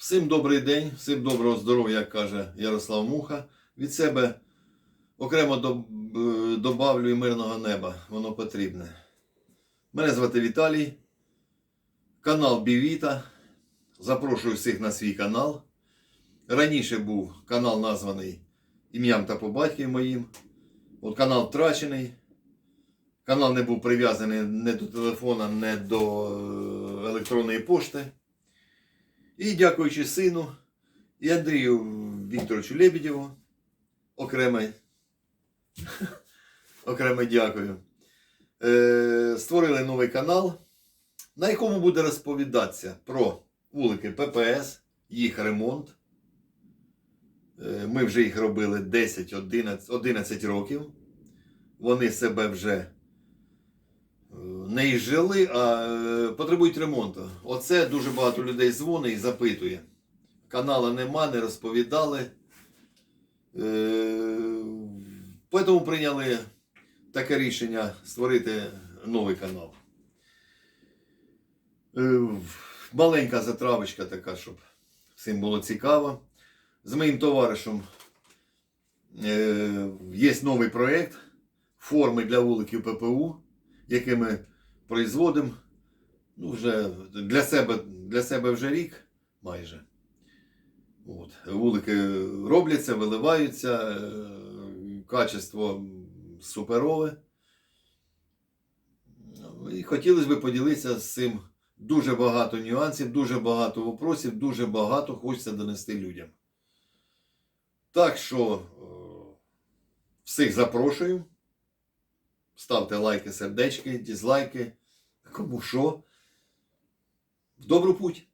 Всім добрий день, всім доброго здоров'я, як каже Ярослав Муха. Від себе окремо е, добавлю і мирного неба, воно потрібне. Мене звати Віталій, канал Бівіта. Запрошую всіх на свій канал. Раніше був канал названий ім'ям та по батькові моїм. От канал втрачений. Канал не був прив'язаний не до телефона, не до е, електронної пошти. І дякуючи сину і Андрію Вікторовичу Лебедєву, окреме, окреме дякую. Е, створили новий канал, на якому буде розповідатися про вулики ППС, їх ремонт. Е, ми вже їх робили 10-11 11 років. Вони себе вже не ізжили, а е, потребують ремонту. Оце дуже багато людей дзвонить і запитує. Канала нема, не розповідали. Е, Тому прийняли таке рішення створити новий канал. Е, Маленька затравочка така, щоб всім було цікаво. З моїм товаришем є новий проєкт форми для вуликів ППУ, який ми производимо ну, вже для себе, для себе вже рік майже. От. Вулики робляться, виливаються, е, качество суперове. І хотілося б поділитися з цим дуже багато нюансів, дуже багато вопросів, дуже багато хочеться донести людям. Так що е, всіх запрошую. Ставте лайки, сердечки, дізлайки. Кому що. В добру путь!